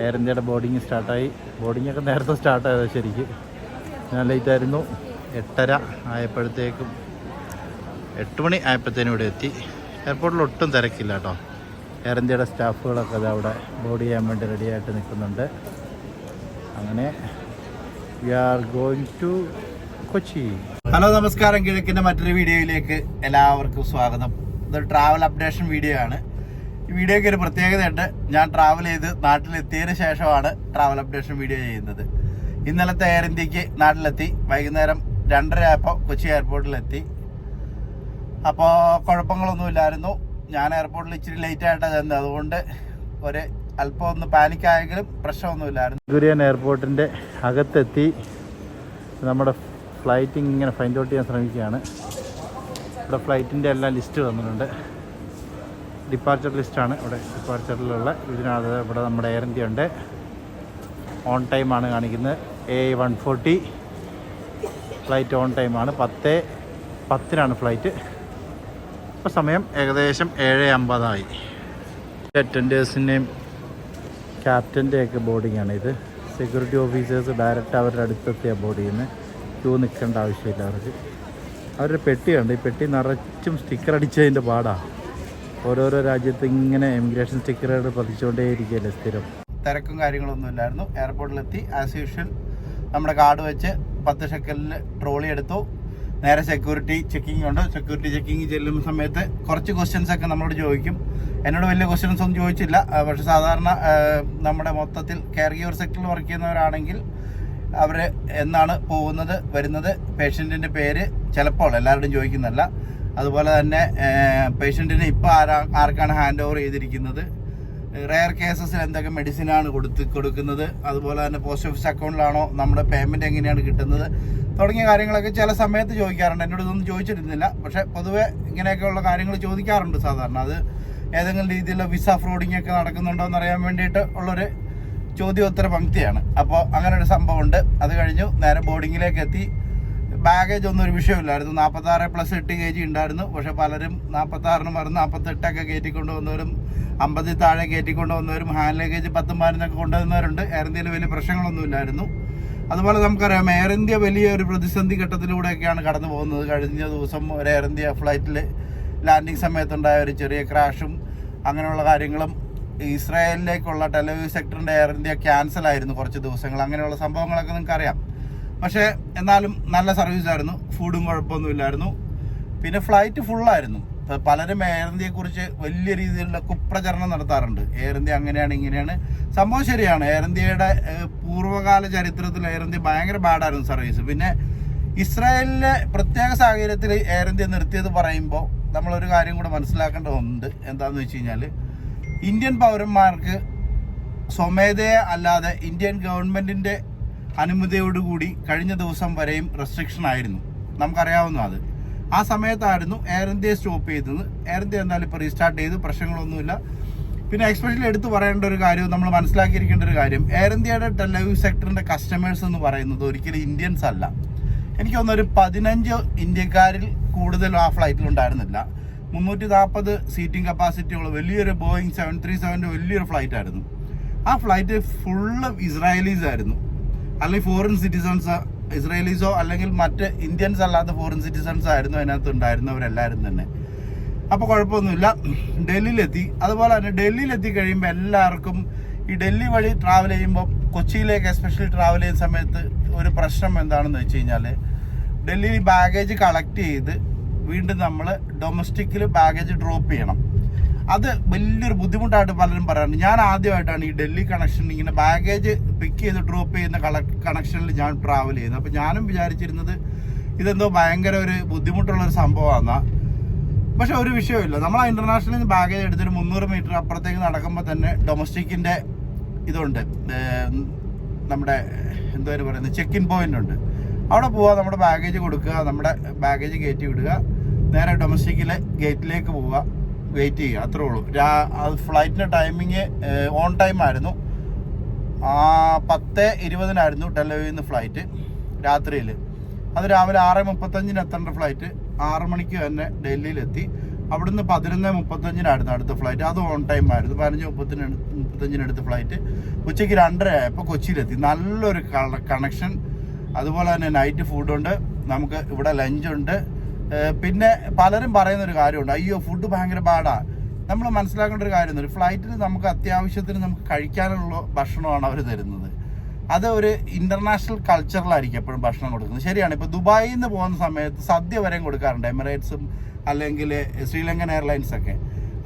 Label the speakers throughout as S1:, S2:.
S1: Air ഇന്ത്യയുടെ boarding സ്റ്റാർട്ടായി ബോർഡിങ്ങൊക്കെ നേരത്തെ സ്റ്റാർട്ടായത് ശരിക്കും. ഞാൻ ലേറ്റായിരുന്നു എട്ടര ആയപ്പോഴത്തേക്കും എട്ട് മണി ആയപ്പോഴത്തേനും ഇവിടെ എത്തി. എയർപോർട്ടിൽ ഒട്ടും തിരക്കില്ല കേട്ടോ. എയർ ഇന്ത്യയുടെ സ്റ്റാഫുകളൊക്കെ അത് അവിടെ ബോർഡ് ചെയ്യാൻ വേണ്ടി റെഡിയായിട്ട് നിൽക്കുന്നുണ്ട്. അങ്ങനെ we are going to Kochi. Hello നമസ്കാരം. കിഴക്കിന്റെ മറ്റൊരു വീഡിയോയിലേക്ക് എല്ലാവർക്കും സ്വാഗതം. ഇതൊരു ട്രാവൽ അപ്ഡേഷൻ വീഡിയോ ആണ്. ഈ വീഡിയോയ്ക്ക് ഒരു പ്രത്യേകതയുണ്ട്. ഞാൻ ട്രാവൽ ചെയ്ത് നാട്ടിലെത്തിയതിന് ശേഷമാണ് ട്രാവൽ അപ്ഡേഷൻ വീഡിയോ ചെയ്യുന്നത്. ഇന്നലത്തെ എയർ ഇന്ത്യയ്ക്ക് നാട്ടിലെത്തി. വൈകുന്നേരം രണ്ടര ആയപ്പോൾ കൊച്ചി എയർപോർട്ടിലെത്തി അപ്പോൾ കുഴപ്പങ്ങളൊന്നുമില്ലായിരുന്നു. ഞാൻ എയർപോർട്ടിൽ ഇച്ചിരി ലേറ്റ് ആയിട്ടാണ് ചെന്നത്. അതുകൊണ്ട് ഒരു അല്പം ഒന്ന് പാനിക്കായെങ്കിലും പ്രശ്നമൊന്നുമില്ലായിരുന്നു. ഗുരിയൻ എയർപോർട്ടിന്റെ അകത്തെത്തി. നമ്മുടെ ഫ്ലൈറ്റ് ഇങ്ങനെ ഫൈൻഡ് ഔട്ട് ചെയ്യാൻ ശ്രമിക്കുകയാണ്. ഇവിടെ ഫ്ലൈറ്റിന്റെ എല്ലാം ലിസ്റ്റ് വന്നിട്ടുണ്ട്. ഡിപ്പാർച്ചർ ലിസ്റ്റാണ് ഇവിടെ ഡിപ്പാർച്ചറിലുള്ള ഇതിനകത്ത് ഇവിടെ നമ്മുടെ എയർ ഇന്ത്യ ഉണ്ട് ഓൺ ടൈമാണ് കാണിക്കുന്നത്. A one forty flight on ടൈമാണ് പത്ത് പത്തിനാണ് ഫ്ലൈറ്റ് ഇപ്പോൾ സമയം ഏകദേശം ഏഴ് അമ്പതായി. അറ്റൻഡേഴ്സിന്റെയും ക്യാപ്റ്റന്റെയൊക്കെ ബോർഡിങ്ങാണ് ഇത്. സെക്യൂരിറ്റി ഓഫീസേഴ്സ് ഡയറക്റ്റ് അവരുടെ അടുത്തെത്തിയ ബോർഡ് ചെയ്യുന്നത് ക്യൂ നിൽക്കേണ്ട ആവശ്യമില്ല അവർക്ക്. അവരുടെ പെട്ടിയുണ്ട്. ഈ പെട്ടി നിറച്ചും സ്റ്റിക്കർ അടിച്ചതിന്റെ പാടാണ് ഓരോരോ രാജ്യത്ത് ഇങ്ങനെ ഇമിഗ്രേഷൻ സ്റ്റിക്കറുകൾ പതിച്ചുകൊണ്ടേ ഇരിക്കുകയല്ലേ സ്ഥിരം? തിരക്കും കാര്യങ്ങളൊന്നും ഇല്ലായിരുന്നു. എയർപോർട്ടിലെത്തി ആസ് യൂഷ്വൽ നമ്മുടെ കാർഡ് വെച്ച് പത്ത് ഷെക്കലിൽ ട്രോളി എടുത്തു. നേരെ സെക്യൂരിറ്റി ചെക്കിംഗ് ഉണ്ട്. സെക്യൂരിറ്റി ചെക്കിംഗ് ചെല്ലുന്ന സമയത്ത് കുറച്ച് ക്വസ്റ്റ്യൻസ് ഒക്കെ നമ്മളോട് ചോദിക്കും. എന്നോട് വലിയ ക്വസ്റ്റ്യൻസ് ഒന്നും ചോദിച്ചില്ല. പക്ഷെ സാധാരണ നമ്മുടെ മൊത്തത്തിൽ കെയർ സെക്ടറിൽ വർക്ക് ചെയ്യുന്നവരാണെങ്കിൽ അവർ എന്നാണ് പോകുന്നത് വരുന്നത് പേഷ്യന്റിന്റെ പേര് ചിലപ്പോൾ എല്ലാവരുടെയും ചോദിക്കുന്നതല്ല. അതുപോലെ തന്നെ പേഷ്യന്റിന് ഇപ്പോൾ ആരാ ആർക്കാണ് ഹാൻഡ് ഓവർ ചെയ്തിരിക്കുന്നത്? റെയർ കേസസിൽ എന്തൊക്കെ മെഡിസിനാണ് കൊടുത്ത് കൊടുക്കുന്നത്? അതുപോലെ തന്നെ പോസ്റ്റ് ഓഫീസ് അക്കൗണ്ടിലാണോ നമ്മുടെ പേയ്മെന്റ് എങ്ങനെയാണ് കിട്ടുന്നത്? തുടങ്ങിയ കാര്യങ്ങളൊക്കെ ചില സമയത്ത് ചോദിക്കാറുണ്ട്. എന്നോട് ഇതൊന്നും ചോദിച്ചിരുന്നില്ല. പക്ഷേ പൊതുവേ ഇങ്ങനെയൊക്കെയുള്ള കാര്യങ്ങൾ ചോദിക്കാറുണ്ട് സാധാരണ. അത് ഏതെങ്കിലും രീതിയിലുള്ള വിസ ഫ്രോഡിങ് ഒക്കെ നടക്കുന്നുണ്ടോ എന്ന് അറിയാൻ വേണ്ടിയിട്ട് ഉള്ളൊരു ചോദ്യോത്തര പങ്ക്തിയാണ്. അപ്പോൾ അങ്ങനെ ഒരു സംഭവമുണ്ട്. അത് കഴിഞ്ഞു നേരെ ബോർഡിങ്ങിലേക്ക് എത്തി. ബാഗേജ് ഒന്നും ഒരു വിഷയമില്ലായിരുന്നു. നാൽപ്പത്താറ് പ്ലസ് എട്ട് കെ ജി ഉണ്ടായിരുന്നു. പക്ഷെ പലരും നാൽപ്പത്താറിന് മറന്ന് നാൽപ്പത്തെട്ടൊക്കെ കയറ്റിക്കൊണ്ട് വന്നവരും അമ്പതിൽ താഴെ കയറ്റിക്കൊണ്ട് വന്നവരും ഹാൻഡ് ലഗേജ് പത്തും പതിനൊക്കെ കൊണ്ടുവന്നവരുണ്ട്. എയർ ഇന്ത്യയിൽ വലിയ പ്രശ്നങ്ങളൊന്നും ഇല്ലായിരുന്നു. അതുപോലെ നമുക്കറിയാം എയർ ഇന്ത്യ വലിയ ഒരു പ്രതിസന്ധി ഘട്ടത്തിലൂടെയൊക്കെയാണ് കടന്നു പോകുന്നത്. കഴിഞ്ഞ ദിവസം ഒരു എയർ ഇന്ത്യ ഫ്ലൈറ്റിൽ ലാൻഡിങ് സമയത്തുണ്ടായ ഒരു ചെറിയ ക്രാഷും അങ്ങനെയുള്ള കാര്യങ്ങളും ഇസ്രായേലിലേക്കുള്ള ടെലിവ്യൂ സെക്ടറിന്റെ എയർ ഇന്ത്യ ക്യാൻസൽ ആയിരുന്നു കുറച്ച് ദിവസങ്ങൾ. അങ്ങനെയുള്ള സംഭവങ്ങളൊക്കെ നിങ്ങൾക്ക് അറിയാം പക്ഷേ എന്നാലും നല്ല സർവീസ് ആയിരുന്നു. ഫുഡും കുഴപ്പമൊന്നുമില്ലായിരുന്നു. പിന്നെ ഫ്ലൈറ്റ് ഫുള്ളായിരുന്നു പലരും എയർ ഇന്ത്യയെക്കുറിച്ച് വലിയ രീതിയിലുള്ള കുപ്രചരണം നടത്താറുണ്ട്. എയർ ഇന്ത്യ അങ്ങനെയാണ് ഇങ്ങനെയാണ്. സംഭവം ശരിയാണ്. എയർ ഇന്ത്യയുടെ പൂർവകാല ചരിത്രത്തിൽ എയർ ഇന്ത്യ ഭയങ്കര ബാഡായിരുന്നു സർവീസ് പിന്നെ ഇസ്രായേലിലെ പ്രത്യേക സാഹചര്യത്തിൽ എയർ ഇന്ത്യ നിർത്തിയത് പറയുമ്പോൾ നമ്മളൊരു കാര്യം കൂടെ മനസ്സിലാക്കേണ്ടതുണ്ട്. എന്താണെന്ന് വെച്ച് കഴിഞ്ഞാൽ ഇന്ത്യൻ പൗരന്മാർക്ക് സ്വമേധയെ അല്ലാതെ ഇന്ത്യൻ ഗവൺമെന്റിന്റെ അനുമതിയോടുകൂടി കഴിഞ്ഞ ദിവസം വരെയും റെസ്ട്രിക്ഷൻ ആയിരുന്നു. നമുക്കറിയാവുന്ന അത്. ആ സമയത്തായിരുന്നു എയർ ഇന്ത്യ സ്റ്റോപ്പ് ചെയ്തത്. എയർ ഇന്ത്യ എന്തായാലും ഇപ്പോൾ റീസ്റ്റാർട്ട് ചെയ്തു. പ്രശ്നങ്ങളൊന്നുമില്ല. പിന്നെ എക്സ്പെഷ്യലി എടുത്തു പറയേണ്ട ഒരു കാര്യം നമ്മൾ മനസ്സിലാക്കിയിരിക്കേണ്ട ഒരു കാര്യം. എയർ ഇന്ത്യയുടെ ടെലിവിഷൻ സെക്ടറിന്റെ കസ്റ്റമേഴ്സ് എന്ന് പറയുന്നത് ഒരിക്കലും ഇന്ത്യൻസ് അല്ല. എനിക്ക് തോന്നുന്നൊരു പതിനഞ്ച് ഇന്ത്യക്കാരിൽ കൂടുതൽ ആ ഫ്ലൈറ്റിൽ ഉണ്ടായിരുന്നില്ല. മുന്നൂറ്റി നാൽപ്പത് സീറ്റിംഗ് കപ്പാസിറ്റി ഉള്ള വലിയൊരു ബോയിങ് സെവൻ ത്രീ സെവന്റെ വലിയൊരു ഫ്ലൈറ്റ് ആയിരുന്നു. ആ ഫ്ലൈറ്റ് ഫുള്ള് ഇസ്രായേലീസ് ആയിരുന്നു. അല്ലെങ്കിൽ ഫോറിൻ സിറ്റിസൺസ് ഇസ്രയേലീസോ അല്ലെങ്കിൽ മറ്റ് ഇന്ത്യൻസ് അല്ലാത്ത ഫോറിൻ സിറ്റിസൺസ് ആയിരുന്നു അതിനകത്ത് ഉണ്ടായിരുന്നവരെല്ലാവരും തന്നെ. അപ്പോൾ കുഴപ്പമൊന്നുമില്ല. ഡൽഹിയിലെത്തി. അതുപോലെ തന്നെ ഡൽഹിയിലെത്തി കഴിയുമ്പോൾ എല്ലാവർക്കും ഈ ഡൽഹി വഴി ട്രാവൽ ചെയ്യുമ്പോൾ കൊച്ചിയിലേക്ക് എസ്പെഷ്യലി ട്രാവൽ ചെയ്യുന്ന സമയത്ത് ഒരു പ്രശ്നം എന്താണെന്ന് വെച്ച് കഴിഞ്ഞാൽ ഡൽഹിയിൽ ബാഗേജ് കളക്ട് ചെയ്ത് വീണ്ടും നമ്മൾ ഡൊമസ്റ്റിക്കിൽ ബാഗേജ് ഡ്രോപ്പ് ചെയ്യണം. അത് വലിയൊരു ബുദ്ധിമുട്ടായിട്ട് പലരും പറയാറുണ്ട്. ഞാൻ ആദ്യമായിട്ടാണ് ഈ ഡൽഹി കണക്ഷൻ ഇങ്ങനെ ബാഗേജ് പിക്ക് ചെയ്ത് ഡ്രോപ്പ് ചെയ്യുന്ന കണക്ഷനിൽ ഞാൻ ട്രാവൽ ചെയ്യുന്നത് അപ്പോൾ ഞാനും വിചാരിച്ചിരുന്നത് ഇതെന്തോ ഭയങ്കര ഒരു ബുദ്ധിമുട്ടുള്ള ഒരു സംഭവമാണ് പക്ഷെ ഒരു വിഷയമില്ല നമ്മൾ ആ ഇന്റർനാഷണലിൽ നിന്ന് ബാഗേജ് എടുത്തിട്ട് മുന്നൂറ് മീറ്റർ അപ്പുറത്തേക്ക് നടക്കുമ്പോൾ തന്നെ ഡൊമസ്റ്റിക്കിന്റെ ഇതുണ്ട്. നമ്മുടെ എന്തോ പറയുന്നത്? ചെക്ക് ഇൻ പോയിന്റ് ഉണ്ട്. അവിടെ പോവുക നമ്മുടെ ബാഗേജ് കൊടുക്കുക നമ്മുടെ ബാഗേജ് കയറ്റി വിടുക നേരെ ഡൊമസ്റ്റിക്കിലെ ഗേറ്റിലേക്ക് പോവുക വെയിറ്റ് ചെയ്യുക അത്രേ ഉള്ളൂ. രാ ഫ്ലൈറ്റിന്റെ ടൈമിങ് ഓൺ ടൈം ആയിരുന്നു. ആ പത്ത് ഇരുപതിനായിരുന്നു ഡൽഹിയിൽ നിന്ന് ഫ്ലൈറ്റ് രാത്രിയിൽ അത് രാവിലെ ആറ് മുപ്പത്തഞ്ചിന് എത്തേണ്ട ഫ്ലൈറ്റ് ആറ് മണിക്ക് തന്നെ ഡൽഹിയിലെത്തി അവിടുന്ന് പതിനൊന്ന് മുപ്പത്തഞ്ചിനായിരുന്നു അടുത്ത ഫ്ലൈറ്റ് അത് ഓൺ ടൈം ആയിരുന്നു. പതിനഞ്ച് മുപ്പത്തിന് മുപ്പത്തഞ്ചിന് അടുത്ത ഫ്ലൈറ്റ് ഉച്ചയ്ക്ക് രണ്ടര ആയപ്പോൾ കൊച്ചിയിലെത്തി. നല്ലൊരു കണക്ഷൻ അതുപോലെ തന്നെ നൈറ്റ് ഫുഡുണ്ട് നമുക്ക് ഇവിടെ ലഞ്ചുണ്ട് പിന്നെ പലരും പറയുന്ന ഒരു കാര്യമുണ്ട്. അയ്യോ ഫുഡ് ഭയങ്കര പാടാ നമ്മൾ മനസ്സിലാക്കേണ്ട ഒരു കാര്യം ഫ്ലൈറ്റിൽ നമുക്ക് അത്യാവശ്യത്തിന് നമുക്ക് കഴിക്കാനുള്ള ഭക്ഷണമാണ് അവർ തരുന്നത്. അത് ഒരു ഇന്റർനാഷണൽ കൾച്ചറിലായിരിക്കും എപ്പോഴും ഭക്ഷണം കൊടുക്കുന്നത്. ശരിയാണ്. ഇപ്പൊ ദുബായിൽ നിന്ന് പോകുന്ന സമയത്ത് സദ്യ വരെ കൊടുക്കാറുണ്ട്. എമിറേറ്റ്സും അല്ലെങ്കിൽ ശ്രീലങ്കൻ എയർലൈൻസ് ഒക്കെ.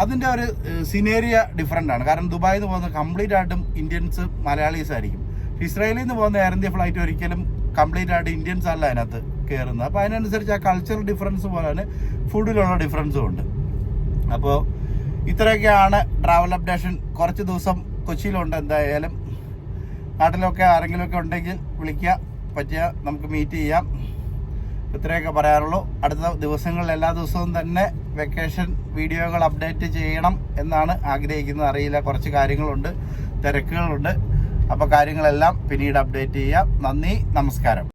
S1: അതിന്റെ ഒരു സിനേരിയ ഡിഫറെന്റ് ആണ്. കാരണം ദുബായിൽ നിന്ന് പോകുന്ന കംപ്ലീറ്റ് ആയിട്ടും ഇന്ത്യൻസ് മലയാളീസ് ആയിരിക്കും. ഇസ്രായേലിൽ നിന്ന് പോകുന്ന എയർ ഇന്ത്യ ഫ്ലൈറ്റ് ഒരിക്കലും കംപ്ലീറ്റ് ആയിട്ട് ഇന്ത്യൻസ് അല്ല അതിനകത്ത് കയറുന്നത് അപ്പോൾ അതിനനുസരിച്ച് ആ കൾച്ചറൽ ഡിഫറൻസ് പോലെ തന്നെ ഫുഡിലുള്ള ഡിഫറൻസും ഉണ്ട്. അപ്പോൾ ഇത്രയൊക്കെയാണ് ട്രാവൽ അപ്ഡേഷൻ കുറച്ച് ദിവസം കൊച്ചിയിലുണ്ട് എന്തായാലും. നാട്ടിലൊക്കെ ആരെങ്കിലുമൊക്കെ ഉണ്ടെങ്കിൽ വിളിക്കുക. പറ്റിയ നമുക്ക് മീറ്റ് ചെയ്യാം. ഇത്രയൊക്കെ പറയാറുള്ളൂ. അടുത്ത ദിവസങ്ങളിൽ എല്ലാ ദിവസവും തന്നെ വെക്കേഷൻ വീഡിയോകൾ അപ്ഡേറ്റ് ചെയ്യണം എന്നാണ് ആഗ്രഹിക്കുന്നത്. അറിയില്ല കുറച്ച് കാര്യങ്ങളുണ്ട് തിരക്കുകളുണ്ട്. അപ്പോൾ കാര്യങ്ങളെല്ലാം പിന്നീട് അപ്ഡേറ്റ് ചെയ്യാം. നന്ദി നമസ്കാരം.